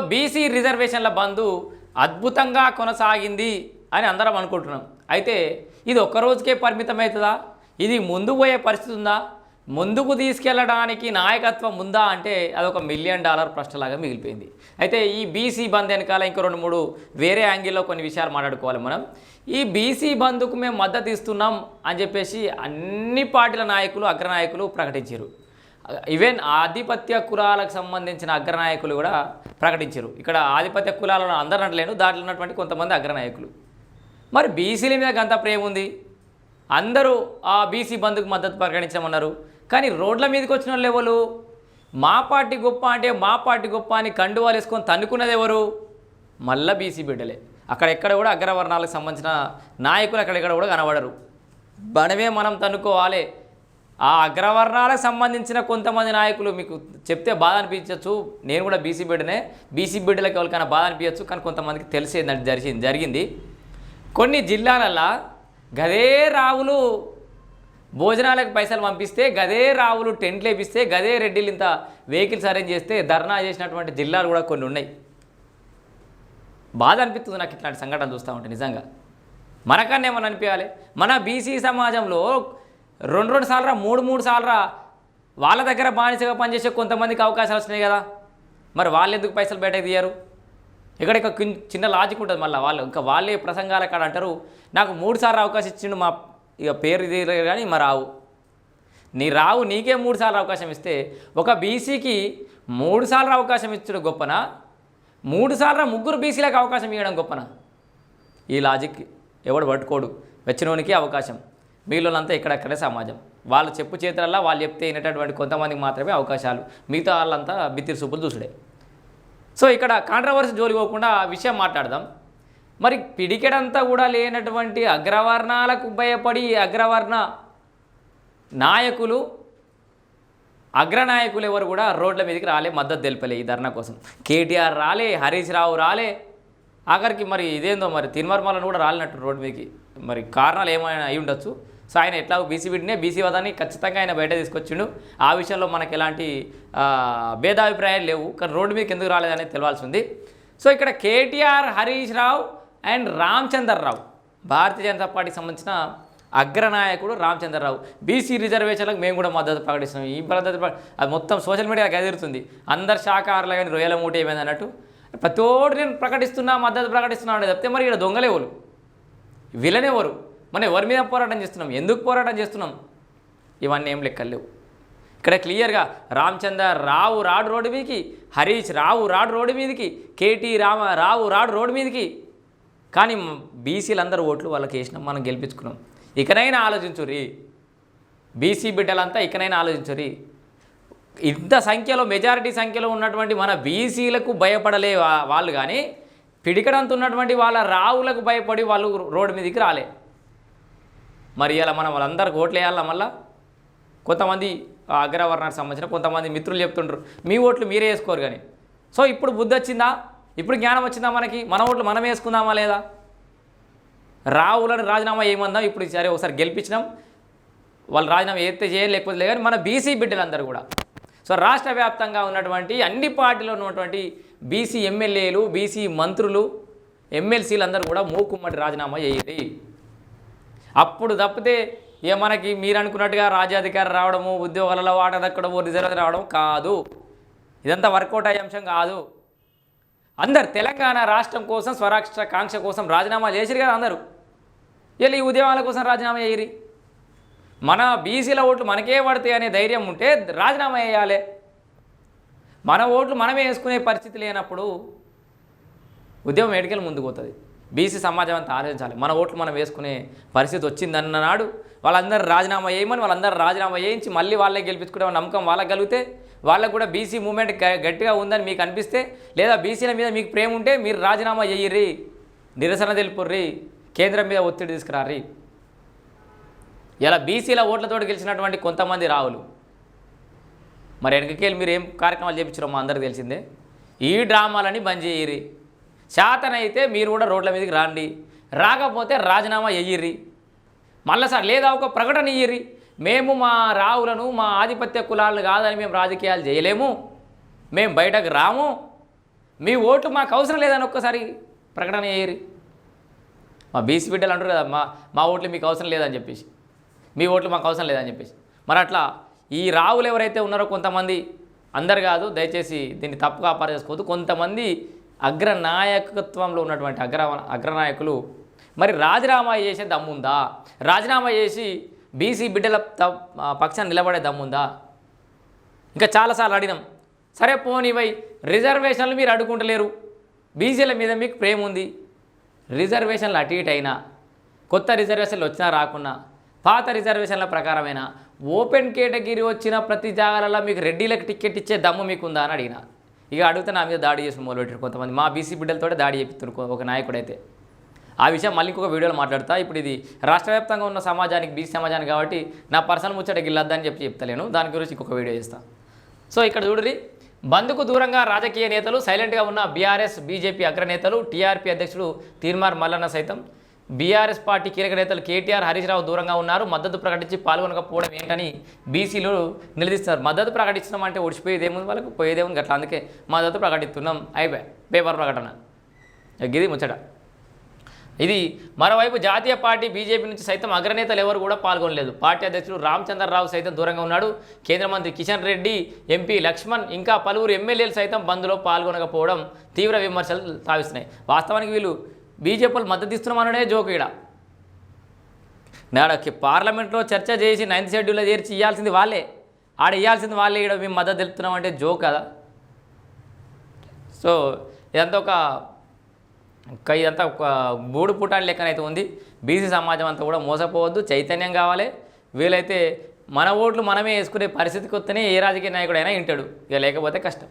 BC రిజర్వేషన్ల బంధు అద్భుతంగా కొనసాగింది అని అందరం అనుకుంటున్నాం. అయితే ఇది ఒక్క రోజుకే పరిమితమవుతుందా? ఇది ముందు పోయే పరిస్థితి ఉందా? ముందుకు తీసుకెళ్ళడానికి నాయకత్వం ఉందా అంటే అదొక మిలియన్ డాలర్ ప్రశ్నలాగా మిగిలిపోయింది. అయితే ఈ బీసీ బంద్ వెనకాల ఇంకో రెండు మూడు వేరే యాంగిల్లో కొన్ని విషయాలు మాట్లాడుకోవాలి మనం. ఈ బీసీ బంద్కు మేము మద్దతు ఇస్తున్నాం అని చెప్పేసి అన్ని పార్టీల నాయకులు అగ్రనాయకులు ప్రకటించారు. ఈవెన్ ఆధిపత్య కులాలకు సంబంధించిన అగ్రనాయకులు కూడా ప్రకటించారు. ఇక్కడ ఆధిపత్య కులాలను అందరూ అంటలేను దాంట్లో ఉన్నటువంటి కొంతమంది అగ్రనాయకులు. మరి బీసీల మీద గంత ప్రేమ ఉంది. అందరూ ఆ బీసీ బంధుకు మద్దతు ప్రకటించమన్నారు. కానీ రోడ్ల మీదకి వచ్చిన వాళ్ళు ఎవరు? మా పార్టీ గొప్ప అంటే మా పార్టీ గొప్ప అని కండువాలు వేసుకొని తన్నుకున్నది ఎవరు? మళ్ళా బీసీ బిడ్డలే. అక్కడ ఎక్కడ కూడా అగ్రవర్ణాలకు సంబంధించిన నాయకులు అక్కడెక్కడ కూడా కనబడరు. మనమే మనం తన్నుకోవాలి. ఆ అగ్రవర్ణాలకు సంబంధించిన కొంతమంది నాయకులు మీకు చెప్తే బాధ అనిపించవచ్చు నేను కూడా బీసీ బిడ్డనే. బీసీ బిడ్డలకు ఎవరికైనా బాధ అనిపించవచ్చు కానీ కొంతమందికి తెలిసేది జరిగింది జరిగింది. కొన్ని జిల్లాలల్లో గదే రావులు భోజనాలకు పైసలు పంపిస్తే గదే రావులు టెంట్లు వేపిస్తే గదే రెడ్డిలు ఇంత వెహికల్స్ అరేంజ్ చేస్తే ధర్నా చేసినటువంటి జిల్లాలు కూడా కొన్ని ఉన్నాయి. బాధ అనిపిస్తుంది నాకు ఇట్లాంటి సంఘటనలు చూస్తూ ఉంటే నిజంగా. మనకన్నా ఏమని అనిపించాలి? మన బీసీ సమాజంలో రెండు రెండు సార్లు మూడు మూడు సార్లు వాళ్ళ దగ్గర బానిసగా పనిచేసే కొంతమందికి అవకాశాలు వస్తున్నాయి కదా. మరి వాళ్ళు ఎందుకు పైసలు బయటకు తీయరు? ఇక్కడ ఇక చిన్న లాజిక్ ఉంటుంది మళ్ళీ వాళ్ళు. ఇంకా వాళ్ళే ప్రసంగాలు అక్కడ అంటారు నాకు మూడు సార్లు అవకాశం ఇచ్చిండు మా ఇక పేరు ఇది కానీ మా రావు. నీ రావు నీకే మూడు సార్లు అవకాశం ఇస్తే ఒక బీసీకి మూడు సార్లు అవకాశం ఇచ్చడం గొప్పనా? మూడు సార్లు ముగ్గురు బీసీలకు అవకాశం ఇవ్వడం గొప్పనా? ఈ లాజిక్ ఎవడు పట్టుకోడు. వచ్చినోనికి అవకాశం. మిగిలినంతా ఇక్కడక్కడే సమాజం. వాళ్ళు చెప్పు చేతులల్లా వాళ్ళు చెప్తే వినేటటువంటి కొంతమందికి మాత్రమే అవకాశాలు. మిగతా వాళ్ళంతా బిత్తిరి సూపులు చూసుడే సో ఇక్కడ కాంట్రవర్సీ జోలి పోకుండా ఆ విషయం మాట్లాడదాం. మరి పిడికెడంతా కూడా లేనటువంటి అగ్రవర్ణాలకు భయపడి అగ్రవర్ణ నాయకులు అగ్రనాయకులు ఎవరు కూడా రోడ్ల మీదకి రాలే మద్దతు తెలిపలే ఈ ధర్నా కోసం. కేటీఆర్ రాలే హరీష్ రావు రాలే. ఆఖరికి మరి ఇదేందో మరి తిన్మర్మాలను కూడా రాలినట్టు రోడ్డు మీదకి. మరి కారణాలు ఏమైనా అయి ఉండొచ్చు? సో ఆయన ఎట్లా బీసీ బిడ్డనే బీసీ వదాన్ని ఖచ్చితంగా ఆయన బయట తీసుకొచ్చిండు. ఆ విషయంలో మనకి ఎలాంటి భేదాభిప్రాయాలు లేవు. కానీ రోడ్డు మీదకి ఎందుకు రాలేదనేది తెలవాల్సి ఉంది. సో ఇక్కడ కేటీఆర్ హరీష్ రావు అండ్ రామచందర్ రావు భారతీయ జనతా పార్టీకి సంబంధించిన అగ్రనాయకుడు రామచంద్రరావు. బీసీ రిజర్వేషన్లకు మేము కూడా మద్దతు ప్రకటిస్తున్నాం. ఈ మద్దతు అది మొత్తం సోషల్ మీడియా గదిరుతుంది. అందరు శాఖాహారులు కానీ రొయ్యల మూట ఏమైంది అన్నట్టు. ప్రతి ఒక్కటి నేను ప్రకటిస్తున్నా మద్దతు ప్రకటిస్తున్నా అంటే చెప్తే మరి ఇక్కడ దొంగలేవరు విలనేవరు మనం ఎవరి మీద పోరాటం చేస్తున్నాం? ఎందుకు పోరాటం చేస్తున్నాం? ఇవన్నీ ఏం లెక్కలేవు ఇక్కడ క్లియర్గా రామచందర్ రావు రాడు రోడ్డు మీదకి హరీష్ రావు రాడు రోడ్డు మీదకి కేటీ రామ రావు రాడు రోడ్డు మీదకి. కానీ బీసీలందరూ ఓట్లు వాళ్ళకి వేసినాం మనం గెలిపించుకున్నాం. ఇకనైనా ఆలోచించురి బీసీ బిడ్డలంతా ఇకనైనా ఆలోచించురి ఇంత సంఖ్యలో మెజారిటీ సంఖ్యలో ఉన్నటువంటి మన బీసీలకు భయపడలే వా- వాళ్ళు కానీ పిడికడంత ఉన్నటువంటి వాళ్ళ రావులకు భయపడి వాళ్ళు రోడ్డు మీదకి రాలే. మరి ఇలా మనం వాళ్ళందరికి ఓట్లు వేయాలా మళ్ళీ? కొంతమంది అగ్రవర్ణానికి సంబంధించిన కొంతమంది మిత్రులు చెప్తుంటారు మీ ఓట్లు మీరే వేసుకోరు కానీ. సో ఇప్పుడు బుద్ధి వచ్చిందా? ఇప్పుడు జ్ఞానం వచ్చిందా మనకి? మన ఓట్లు మనం వేసుకుందామా లేదా? రావులను రాజీనామా ఏమందాం? ఇప్పుడు సరే ఒకసారి గెలిపించినాం. వాళ్ళు రాజీనామా ఎత్తే చేయాలి లేకపోతే కానీ మన బీసీ బిడ్డలందరూ కూడా. సో రాష్ట్ర వ్యాప్తంగా ఉన్నటువంటి అన్ని పార్టీలో ఉన్నటువంటి బీసీ ఎమ్మెల్యేలు బీసీ మంత్రులు ఎమ్మెల్సీలు అందరూ కూడా మూకుమ్మడి రాజీనామా చేయాలి అప్పుడు తప్పితే ఏ మనకి మీరు అనుకున్నట్టుగా రాజ్యాధికారం రావడము ఉద్యోగాలలో వాట దక్కడము రిజర్వ్ రావడం కాదు. ఇదంతా వర్కౌట్ అయ్యే అంశం కాదు. అందరు తెలంగాణ రాష్ట్రం కోసం స్వరాష్ట్ర కాంక్ష కోసం రాజీనామా చేసిరు కదా అందరూ. వీళ్ళు ఈ ఉద్యమాల కోసం రాజీనామా చేయరి మన బీసీల ఓట్లు మనకే పడతాయి అనే ధైర్యం ఉంటే రాజీనామా చేయాలి. మన ఓట్లు మనమే వేసుకునే పరిస్థితి లేనప్పుడు ఉద్యమం ఎడికెళ్ళి ముందుకు పోతుంది? బీసీ సమాజం అంతా ఆలోచించాలి. మన ఓట్లు మనం వేసుకునే పరిస్థితి వచ్చిందన్న నాడు వాళ్ళందరూ రాజీనామా చేయమని వాళ్ళందరూ రాజీనామా చేయించి మళ్ళీ వాళ్ళే గెలిపించుకునే నమ్మకం వాళ్ళకి కలిగితే వాళ్ళకు కూడా బీసీ మూమెంట్ గ- గట్టిగా ఉందని మీకు అనిపిస్తే లేదా బీసీల మీద మీకు ప్రేమ ఉంటే మీరు రాజీనామా చెయ్యర్రి నిరసన తెలుపుర్రి. కేంద్రం మీద ఒత్తిడి తీసుకురారి ఇలా బీసీల ఓట్లతో గెలిచినటువంటి కొంతమంది రావులు మరి వెనకకెళ్ళి మీరు ఏం కార్యక్రమాలు చేయించారో మా అందరికి తెలిసిందే. ఈ డ్రామాలని బంద్ చేయరి శాతనైతే మీరు కూడా రోడ్ల మీదకి రాండి. రాకపోతే రాజీనామా ఎయ్యిర్రి. మళ్ళీ సార్ లేదా ఒక ప్రకటన ఇయ్యిర్రి. మేము మా రావులను మా ఆధిపత్య కులాలను కాదని మేము రాజకీయాలు చేయలేము. మేము బయటకు రాము. మీ ఓట్లు మాకు అవసరం లేదని ఒక్కసారి ప్రకటన చేయరు మా బీసీ బిడ్డలు అంటారు కదా మా మా ఓట్లు మీకు అవసరం లేదని చెప్పేసి. మీ ఓట్లు మాకు అవసరం లేదని చెప్పేసి. మరి అట్లా ఈ రావులు ఎవరైతే ఉన్నారో కొంతమంది అందరు కాదు దయచేసి దీన్ని తప్పుగా అపారం చేసుకోవద్దు కొంతమంది అగ్రనాయకత్వంలో ఉన్నటువంటి అగ్ర అగ్రనాయకులు. మరి రాజీనామా చేసే దమ్ముందా? రాజీనామా చేసి బీసీ బిడ్డల పక్షాన్ని నిలబడే దమ్ముందా? ఇంకా చాలాసార్లు అడిగినాం. సరే పోనివై రిజర్వేషన్లు మీరు అడుగుంటలేరు బీసీల మీద మీకు ప్రేమ ఉంది. రిజర్వేషన్లు అటు ఇటు అయినా కొత్త రిజర్వేషన్లు వచ్చినా రాకున్నా పాత రిజర్వేషన్ల ప్రకారమైన ఓపెన్ కేటగిరీ వచ్చిన ప్రతి జాగాలలో మీకు రెడ్డిలకు టికెట్ ఇచ్చే దమ్ము మీకు ఉందా అని అడిగిన. ఇక అడిగితే నా మీద దాడి చేసిన మొదలుపెట్టారు కొంతమంది. మా బీసీ బిడ్డలతో దాడి చేపిస్తున్నారు ఒక నాయకుడైతే. ఆ విషయం మళ్ళీ ఇంకొక వీడియోలో మాట్లాడతా. ఇప్పుడు ఇది రాష్ట్రవ్యాప్తంగా ఉన్న సమాజానికి బీసీ సమాజానికి కాబట్టి నా పర్సనల్ ముచ్చట గిల్లద్దని చెప్పి చెప్తలేను. దాని గురించి ఇంకొక వీడియో చేస్తాను సో ఇక్కడ చూడరి బంద్కు దూరంగా రాజకీయ నేతలు సైలెంట్గా ఉన్న బీఆర్ఎస్ బీజేపీ అగ్రనేతలు టీఆర్పీ అధ్యక్షుడు తీర్మార్ మల్లన్న సైతం బీఆర్ఎస్ పార్టీ కీలక నేతలు కేటీఆర్ హరీష్ రావు దూరంగా ఉన్నారు. మద్దతు ప్రకటించి పాల్గొనకపోవడం ఏంటని బీసీలు నిలదీస్తున్నారు. మద్దతు ప్రకటించడం అంటే ఓడిచిపోయేదేముంది వాళ్ళకు? పోయేదేముంది? అట్లా అందుకే మద్దతు ప్రకటిస్తున్నాం. అయిపోయి. పేపర్ ప్రకటన. గిది ముచ్చట. ఇది మరోవైపు జాతీయ పార్టీ బీజేపీ నుంచి సైతం అగ్రనేతలు ఎవరు కూడా పాల్గొనలేదు. పార్టీ అధ్యక్షుడు రామచంద్రరావు సైతం దూరంగా ఉన్నాడు. కేంద్ర మంత్రి కిషన్ రెడ్డి ఎంపీ లక్ష్మణ్ ఇంకా పలువురు ఎమ్మెల్యేలు సైతం బంద్లో పాల్గొనకపోవడం తీవ్ర విమర్శలు సావిస్తున్నాయి వాస్తవానికి వీళ్ళు బీజేపీలు మద్దతు ఇస్తున్నామనడే జోక్ ఈడ. నాడ పార్లమెంట్లో చర్చ చేసి నైన్త్ షెడ్యూల్లో చేర్చి ఇవ్వాల్సింది వాళ్ళే. ఆడ ఇవ్వాల్సింది వాళ్ళే ఇక్కడ మేము మద్దతు తెలుపుతున్నామంటే జోక్ కదా. సో ఇదంతా ఒక ఇంకా ఇదంతా ఒక మూడు పుటాల లెక్కనైతే ఉంది. బీసీ సమాజం అంతా కూడా మోసపోవద్దు చైతన్యం కావాలి. వీలైతే మన ఓట్లు మనమే వేసుకునే పరిస్థితికి వస్తేనే ఏ రాజకీయ నాయకుడైనా వింటాడు. ఇక లేకపోతే కష్టం.